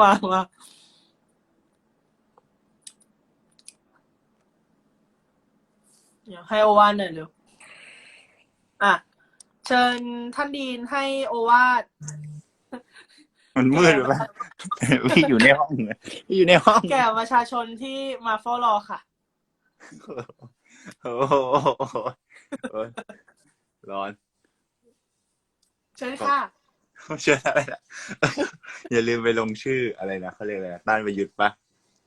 มามาเดี๋ยวให้โอวาทหน่อยเร็วอะ เชิญท่านดีนให้โอวาทมันมืดไปปะพี่อยู่ในห้องอะพี่อยู่ในห้องแก่ประชาชนที่มาเฝ้ารอค่ะ โอ้โหโอ้ยร้อน เชิญค่ะ เชื่ออะไรนะ อย่าลืมไปลงชื่ออะไรนะเขาเรียกอะไรนะต้านประยุทธ์ปะ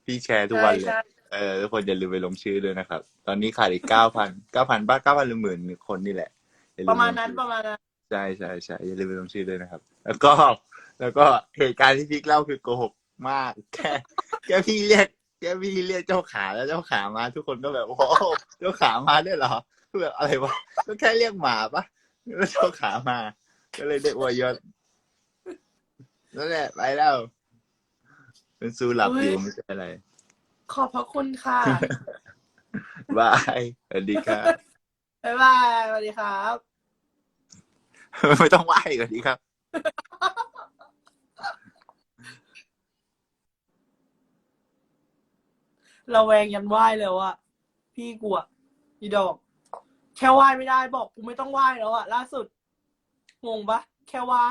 พี่แชร์ทุกวันเลยใช่ เออทุกคนอย่าลืมไปลงชื่อด้วยนะครับ ตอนนี้ขาดอีกเก้าพันเก้าพันบ้าเก้าพันหรือหมื่นคนนี่แหละอย่ลืประมาณลงนั้นชื่อประมาณนั้น ใช่ใช่ใช่อย่าลืมไปลงชื่อด้วยนะครับ แล้วก็ แล้วก็เหตุการณ์ที่พี่เล่าคือโกหกมาก แค่แค่พี่เรียกแค่พี่เรียกเจ้าขาแล้วเจ้าขามา ทุกคนก็แบบโอ้โหเจ้าขามาด้วยเหรอคือแบบอะไรวะก็แค่เรียกหมาปะแล้วเจ้าขามา ก็เลยได้อวยยศ นั่นแหละไปแล้วเป็นซูหลับอยู่ไม่ใช่อะไร ขอบพระคุณค่ะ บายสวัสดีครับบ๊ายบายสวัสดีครับ ไม่ต้องไหว้สวัสดีครับ เราแวงยันไหว้แล้วอะพี่กูอะอีดอก แค่ไหว้ไม่ได้บอกกูไม่ต้องไหว้แล้วอะล่าสุดงงปะแค่ไหว้